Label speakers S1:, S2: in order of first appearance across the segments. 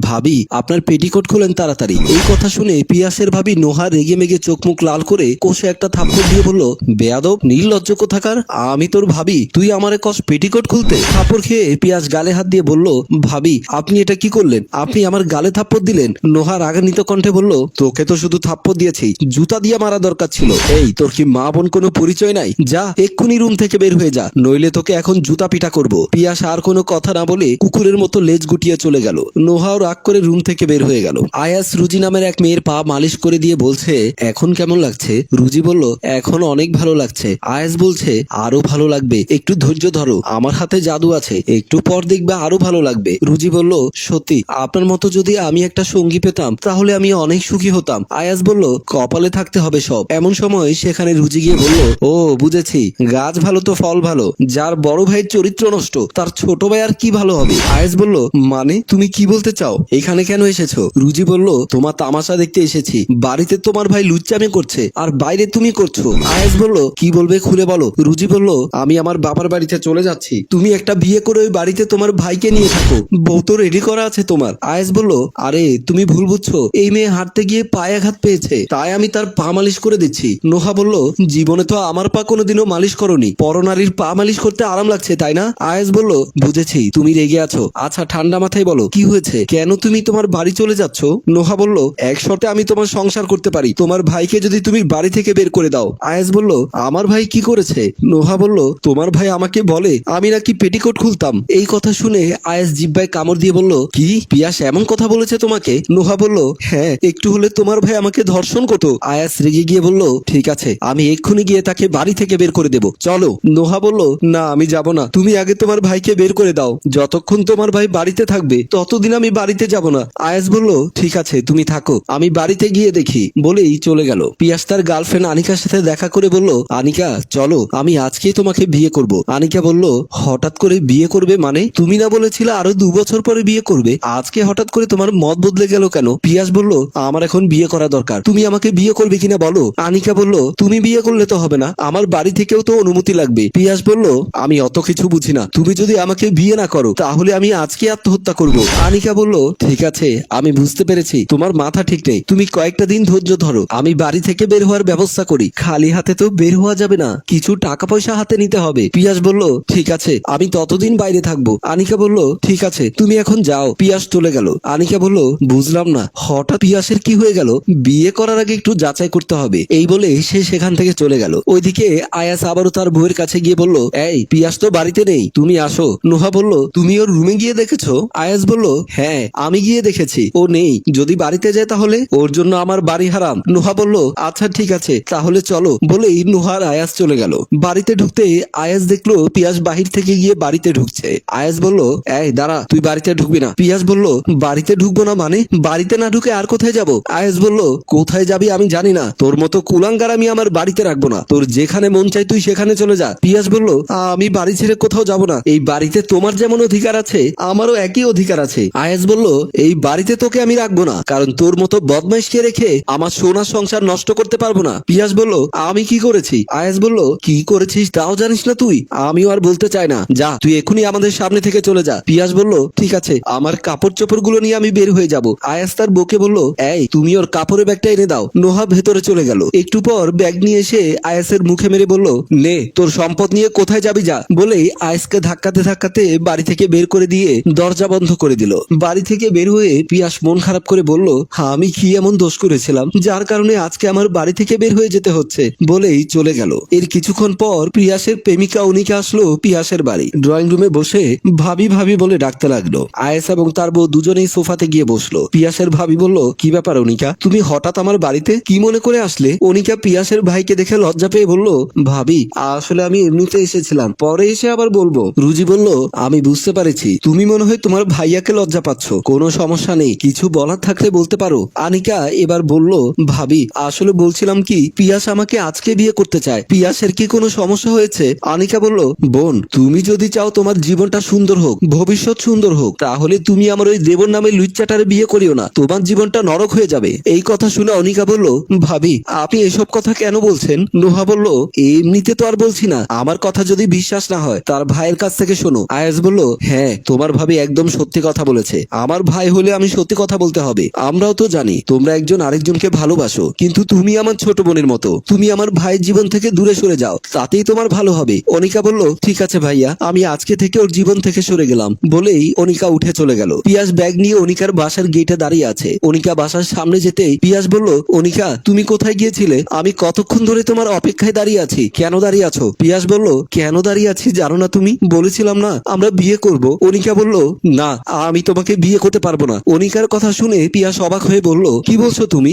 S1: ভাবি, আপনার পেটিকোট খুলেন তাড়াতাড়ি। এই কথা শুনে পিয়াসের ভাবি নোহা রেগে মেগে চোখ মুখ লাল করে কষে একটা থাপ্পড় দিয়ে বলল, বেয়াদব, নির্লজ্জ কোথাকার? আমি তোর ভাবি, তুই আমারে কষ পেটিকোট খুলতে? থাপ্পড় খেয়ে পিয়াস গালে হাত দিয়ে বলল, ভাবি, আপনি এটা কি করলেন? আপনি আমার গালে থাপ্পড় দিলেন। নোহা রাগান্বিত কণ্ঠে বলল, তোকে তো শুধু থাপ্পড় দিয়েছি, জুতা দিয়ে মারা দরকার ছিল। এই, তোর কি মা বোন কোনো পরিচয় নাই? যা, এক্ষুনি রুম থেকে বের হয়ে যা, নইলে তোকে এখন জুতা পিটা করব। পিয়াস আর কোনো কথা না বলে কুকুরের মতো লেজ গুটিয়ে চলে গেল। নোহাও রাগ করে রুম থেকে বের হয়ে গেল। আয়াস রুজি নামের এক মেয়ের পা মালিশ করে দিয়ে বলছে, এখন কেমন লাগছে? রুজি বলল, এখন অনেক ভালো লাগছে। আয়াস বলছে, আরও ভালো লাগবে। একটু ধৈর্য ধরো, আমার হাতে জাদু আছে। একটু পর দেখবে আরও ভালো লাগবে। রুজি বলল, সত্যি, আপনার মতো যদি আমি একটা সঙ্গী পেতাম, তাহলে আমি অনেক সুখী হতাম। আয়াস বলল, কপালে থাকতে হবে সব। এমন সময় সেখানে রুজি গিয়ে বলল, ও, বুঝেছি, গাছ ভালো তো ফল ভালো, যার বড় ভাইয়ের চরিত্র নষ্ট, তার ছোট ভাই আর কি ভালো হবে? আয়াস বলল মানে তুমি কি বলতে চাও? এখানে কেন এসেছ? রুজি বলল, তোমার তামাশা দেখতে এসেছি। বাড়িতে তোমার ভাই লুচ্চামি করছে, আর বাইরে তুমি করছ। আয়াস বলল, কি বলবে খুলে বলো। রুজি বলল, আমি আমার বাবার বাড়িতে চলে যাচ্ছি। তুমি একটা বিয়ে করে ওই বাড়িতে তোমার ভাইকে নিয়ে থাকো। বউ তো রেডি করা আছে তোমার। আয়াস বলল, আরে, তুমি ভুল বুঝছ। এই মেয়ে হাঁটতে গিয়ে পায়ে আঘাত পেয়েছে, তাই আমি তার পা মালিশ করে দিচ্ছি। নোহা বলল, জীবনে তো আমার পা কোনোদিনও মালিশ করনি। পরনারীর পা মালিশ করতে আরাম লাগছে, তাই না? আয়েস বলল, বুঝেছি, তুমি রেগে আছো। আচ্ছা ঠান্ডা মাথায় বলো, কি হয়েছে? কেন তুমি তোমার বাড়ি চলে যাচ্ছ? নোহা বলল, এক শর্তে আমি তোমার সংসার করতে পারি। তোমার ভাইকে যদি তুমি বাড়ি থেকে বের করে দাও। আয়াস বলল, আমার ভাই কি করেছে? নোহা বলল, তোমার ভাই আমাকে বলে, আমি নাকি পেটিকোট খুলতাম। এই কথা শুনে আয়াস জিব্বায় কামড় দিয়ে বলল, কি? পিয়াস এমন কথা বলেছে তোমাকে? নোহা বলল হ্যাঁ একটু হলে তোমার ভাই আমাকে ধর্ষণ করতো। আয়াস রেগে গিয়ে বলল, ঠিক আছে, আমি এক্ষুনি গিয়ে তাকে বাড়ি থেকে বের করে দেব। চলো। নোহা বলল, না, আমি যাব না। তুমি আগে তোমার ভাইকে বের করে দাও। যতক্ষণ তোমার ভাই বাড়িতে থাকবে, ততদিন আমি বাড়িতে যাব না। আয়াস বলল, ঠিক আছে, তুমি থাকো। আমি বাড়িতে গিয়ে দেখি। বলেই চলে গেল। পিয়াস তার গার্লফ্রেন্ড আনিকার সাথে দেখা করে বলল, আনিকা, চলো, আমি আজকেই তোমাকে বিয়ে করব। আনিকা বলল, হঠাৎ করে বিয়ে করবে মানে? তুমি না বলেছিলে আরও দু বছর পরে বিয়ে করবে? আজকে হঠাৎ করে তোমার মত বদলে গেল কেন? পিয়াস বলল, আমার এখন বিয়ে করা দরকার। তুমি আমাকে বিয়ে করবে কিনা বলো? আনিকা বলল, তুমি বিয়ে করলে তো হবে না। আমার বাড়ি থেকেও তো অনুমতি লাগবে। পিয়াস বলল, আমি অত কিছু বুঝি না। তুমি যদি আমাকে বিয়ে না করো, তাহলে আমি আজকে আত্মহত্যা করব। আনিকা বলল ঠিক আছে, আমি বুঝতে পেরেছি, তোমার মাথা ঠিক নেই। তুমি কয়েকটা দিন ধৈর্য ধরো। আমি বাড়ি থেকে বের হওয়ার ব্যবস্থা করি। খালি হাতে তো বের হওয়া যাবে না। কিছু টাকা পয়সা হাতে নিতে হবে। পিয়াস বলল, ঠিক আছে, আমি ততদিন বাইরে থাকব। আনিকা বলল, ঠিক আছে, তুমি এখন যাও। পিয়াস চলে গেল। আনিকা বলল, বুঝলাম না। হঠাৎ পিয়াসের কি হয়ে গেল? বিয়ে করার আগে একটু যাচাই করতে হবে। এই বলে সে সেখান থেকে চলে গেল। ওইদিকে আয়াস আবারও তার বউয়ের কাছে গিয়ে বলল, এই, পিয়াস তো বাড়িতে নেই, তুমি আসো। নোহা বলল, তুমি ওর রুমে গিয়ে দেখেছ? আয়াস বলল হ্যাঁ আমি গিয়ে দেখেছি। ও নেই। যদি বাড়িতে যায় তাহলে? ওর জন্য আমার বাড়ি হারাম। নোহা বলল আচ্ছা ঠিক আছে। তাহলে চলো। বলেই নোহার আয়াস চলে গেল। বাড়িতে ঢুকতে আয়াস দেখল পিয়াস বাহির থেকে গিয়ে বাড়িতে ঢুকছে। আয়াস বলল, এই, দাঁড়া, তুই বাড়িতে ঢুকবি না। পিয়াস বলল, বাড়িতে ঢুকবো না মানে? বাড়িতে না ঢুকে আর কোথায় যাব? আয়াস বলল, কোথায় যাবি আমি জানি না। তোর মতো কুলাঙ্গার আমি আমার বাড়িতে রাখব না। তোর যেখানে মন চাই তুই সেখানে চলে যা। পিয়াস বলল, আমি বাড়ি ছেড়ে কোথাও যাব না। এই বাড়িতে তোমার যেমন অধিকার আছে, আমারও একই অধিকার আছে। আয়াস এই বাড়িতে তোকে আমি রাখব না, কারণ তোর মতো বদমাইশকে রেখে আমার সোনার সংসার নষ্ট করতে পারব না। পিয়াস বলল, আমি কি করেছি? আয়াস বলল, কি করেছিস তাও জানিস না তুই, আমিও আর বলতে চাই না। যা, তুই এখনই আমাদের সামনে থেকে চলে যা। পিয়াস বলল, ঠিক আছে, আমার কাপড় চোপড়গুলো নিয়ে আমি বের হয়ে যাব। আয়াস তার বকে বলল, এই, তুমি ওর কাপড়ের ব্যাগটা এনে দাও। নোহা ভেতরে চলে গেল। একটু পর ব্যাগ নিয়ে এসে আয়াসের মুখে মেরে বলল, নে, তোর সম্পদ নিয়ে কোথায় যাবি যা? বলেই আয়াসকে ধাক্কাতে ধাক্কাতে বাড়ি থেকে বের করে দিয়ে দরজা বন্ধ করে দিল। বাড়ি থেকে বের হয়ে পিয়াস মন খারাপ করে বলল আমি কি এমন দোষ করেছিলাম? যার কারণে আজকে আমার বাড়ি থেকে বের হয়ে যেতে হচ্ছে। বলেই চলে গেল। এর কিছুক্ষণ পর পিয়াসের প্রেমিকা উনিকা আসলো পিয়াসের বাড়ি। ড্রয়িং রুমে বসে ভাবি ভাবি বলে ডাকতে লাগল। আয়েস এবং তার বউ দুজনেই সোফাতে গিয়ে বসল। পিয়াসের ভাবি বলল, কি ব্যাপার অনিকা? তুমি হঠাৎ আমার বাড়িতে কি মনে করে আসলে? অনিকা পিয়াসের ভাইকে দেখে লজ্জা পেয়ে বলল, ভাবি, আসলে আমি এমনিতে এসেছিলাম। পরে এসে আবার বলব। রুজি বলল, আমি বুঝতে পারছি। তুমি মনে হয় তোমার ভাইয়াকে লজ্জা পাচ্ছ। কোনো সমস্যা নেই, কিছু বলার থাকলে বলতে পারো। আনিকা এবার বলল, ভাবি, আসলে বলছিলাম কি, পিয়াস আমাকে আজকে বিয়ে করতে চায়। পিয়াসের কি কোনো সমস্যা হয়েছে? আনিকা বলল, বোন, তুমি যদি চাও তোমার জীবনটা সুন্দর হোক, ভবিষ্যৎ সুন্দর হোক, তাহলে তুমি আমার ওই দেবর নামে লুচ্চাটারে বিয়ে করিও না। তোমার জীবনটা নরক হয়ে যাবে। এই কথা শুনে অনিকা বলল, ভাবি, আপনি এসব কথা কেন বলছেন? নোহা বলল, এমনিতে তো আর বলছি না। আমার কথা যদি বিশ্বাস না হয়, তার ভাইয়ের কাছ থেকে শোনো। আয়াস বলল হ্যাঁ তোমার ভাবি একদম সত্যি কথা বলেছে। আমার ভাই হলে আমি সত্যি কথা বলতে হবে। আমরাও তো জানি, তোমরা একজন আরেকজনকে ভালোবাসো। কিন্তু তুমি আমার ছোট বোনের মতো। তুমি আমার ভাইয়ের জীবন থেকে দূরে সরে যাও। তাতেই তোমার ভালো হবে। অনিকা বলল, ঠিক আছে ভাইয়া, আমি আজকে থেকে ওর জীবন থেকে সরে গেলাম। বলেই অনিকা উঠে চলে গেল। পিয়াস ব্যাগ নিয়ে অনিকার বাসার গেটে দাঁড়িয়ে আছে। অনিকা বাসার সামনে যেতেই পিয়াস বলল, অনিকা, তুমি কোথায় গিয়েছিলে? আমি কতক্ষণ ধরে তোমার অপেক্ষায় দাঁড়িয়ে আছি? কেন দাঁড়িয়ে আছো? পিয়াস বলল, কেন দাঁড়িয়ে আছি জানো না তুমি? বলেছিলাম না, আমরা বিয়ে করব। অনিকা বলল, না, আমি তোমাকে বিয়ে করতে পারব না। অনিকার কথা শুনে পিয়াস অবাক হয়ে বলল, কি বলছো তুমি?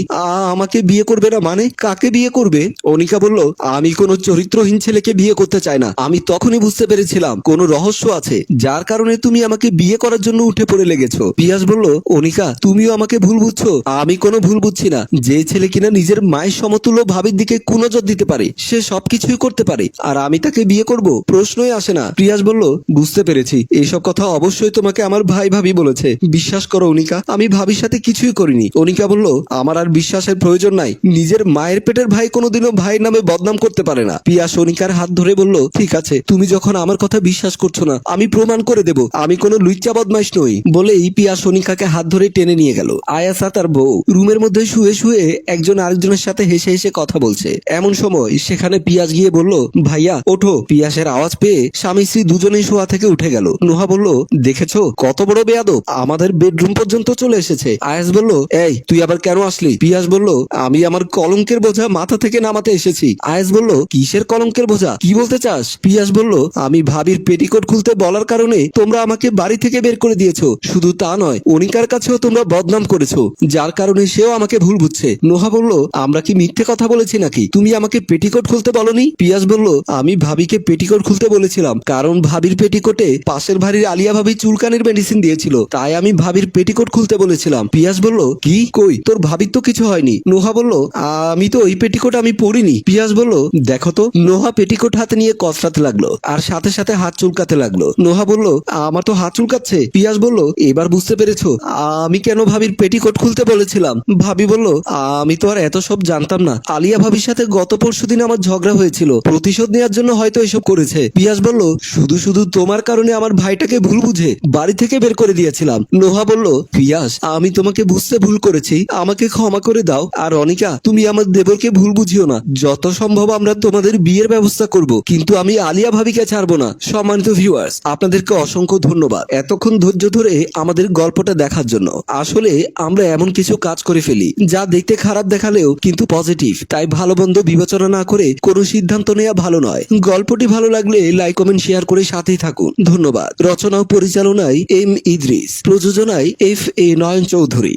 S1: আমাকে বিয়ে করবে না মানে? কাকে বিয়ে করবে? অনিকা বলল, আমি কোনো চরিত্রহীন ছেলেকে বিয়ে করতে চাই না। আমি তখনই বুঝতে পেরেছিলাম কোনো রহস্য আছে, যার কারণে তুমি আমাকে বিয়ে করার জন্য উঠে পড়ে লেগেছো। পিয়াস বলল, অনিকা, তুমিও আমাকে ভুল বুঝছ। আমি কোনো ভুল বুঝছি না। যে ছেলে কিনা নিজের মায়ের সমতুল্য ভাবির দিকে কুনজর দিতে পারে, সে সবকিছুই করতে পারে। আর আমি তাকে বিয়ে করব? প্রশ্নই আসে না। প্রিয়াস বলল, বুঝতে পেরেছি। এইসব কথা অবশ্যই তোমাকে আমার ভাই ভাবি বলেছে। বিশ্বাস করো অনিকা, আমি ভাবির সাথে কিছুই করিনি। অনিকা বলল, আমার আর বিশ্বাসের প্রয়োজন নাই। নিজের মায়ের পেটের ভাই কোনোদিনও ভাইয়ের নামে বদনাম করতে পারে না। পিয়াস অনিকার হাত ধরে বলল, ঠিক আছে, তুমি যখন আমার কথা বিশ্বাস করছ না, আমি প্রমাণ করে দেব। আমি কোনো লুচ্চা বদমাইশ নই। বলেই পিয়াস অনিকাকে হাত ধরে টেনে নিয়ে গেল। আয়াসা তার বউ, রুমের মধ্যে শুয়ে শুয়ে একজন আরেকজনের সাথে হেসে হেসে কথা বলছে। এমন সময় সেখানে পিয়াস গিয়ে বলল, ভাইয়া, ওঠো। পিয়াসের আওয়াজ পেয়ে স্বামী স্ত্রী দুজনেই শোয়া থেকে উঠে গেল। নোহা বলল, দেখেছ, কত বড় বেয়াদব। আমাদের বেডরুম পর্যন্ত চলে এসেছে। আয়াস বলল, এই, তুই আবার কেন আসলি? পিয়াস বলল, আমি আমার কলঙ্কের বোঝা মাথা থেকে নামাতে এসেছি। আয়াস বলল, কিসের কলঙ্কের বোঝা? কি বলতে চাস? পিয়াস বলল, আমি ভাবির পেটিকোট খুলতে বলার কারণে তোমরা আমাকে বাড়ি থেকে বের করে দিয়েছ। শুধু তা নয়, অনিকার কাছেও তোমরা বদনাম করেছ, যার কারণে সেও আমাকে ভুল বুঝছে। নোহা বলল, আমরা কি মিথ্যে কথা বলেছি নাকি? তুমি আমাকে পেটিকোট খুলতে বলনি? পিয়াস বলল, আমি ভাবিকে পেটিকোট খুলতে বলেছিলাম, কারণ ভাবির পেটিকোটে পাশের বাড়ির আলিয়া ভাবি চুলকানির মেডিসিন দিয়েছিল, তাই আমি ভাবির পেটিকোট খুলতে বলেছিলাম। পিয়াস বলল, কি? কই? তোর ভাবির তো কিছু হয়নি। নোহা বলল, আমি তো ওই পেটিকোট আমি পরিনি। পিয়াস বলল, দেখো তো। নোহা পেটিকোট হাতে নিয়ে কসরাতে লাগল আর সাথে সাথে হাত চুলকাতে লাগল। নোহা বলল, আমার তো হাত চুলকাচ্ছে। পিয়াস বলল, এবার বুঝতে পেরেছ, আমি কেন ভাবির পেটিকোট খুলতে বলেছিলাম? ভাবি বলল, আমি তো আর এত সব জানতাম না। আলিয়া ভাবির সাথে গত পরশু দিন আমার ঝগড়া হয়েছিল। প্রতিশোধ নেওয়ার জন্য হয়তো এসব করেছে। পিয়াস বলল, শুধু শুধু তোমার কারণে আমার ভাইটাকে ভুল বুঝে বাড়ি থেকে বের করে দিয়েছিলাম। নোহা বলল পিয়াস আমি তোমাকে বুঝতে ভুল করেছি। আমাকে ক্ষমা করে দাও। আর অনিকা, তুমি আমার দেবরকে ভুল বুঝিও না। যত সম্ভব আমরা তোমাদের বিয়ের ব্যবস্থা করব, কিন্তু আমি আলিয়া ভাবিকে ছাড়বো না। সম্মানিত ভিউয়ার্স আপনাদেরকে অসংখ্য ধন্যবাদ। এতক্ষণ ধৈর্য ধরে আমাদের গল্পটা দেখার জন্য। আসলে আমরা এমন কিছু কাজ করে ফেলি, যা দেখতে খারাপ দেখালেও কিন্তু পজিটিভ তাই ভালো মন্দ বিবেচনা না করে কোনো সিদ্ধান্ত নেওয়া ভালো নয়। গল্পটি ভালো লাগলে লাইক কমেন্ট শেয়ার করে সাথেই থাকুন। ধন্যবাদ। রচনা ও পরিচালনায় এম ইদ্রিস। প্রযোজনায় এফ এ নয়ন চৌধুরী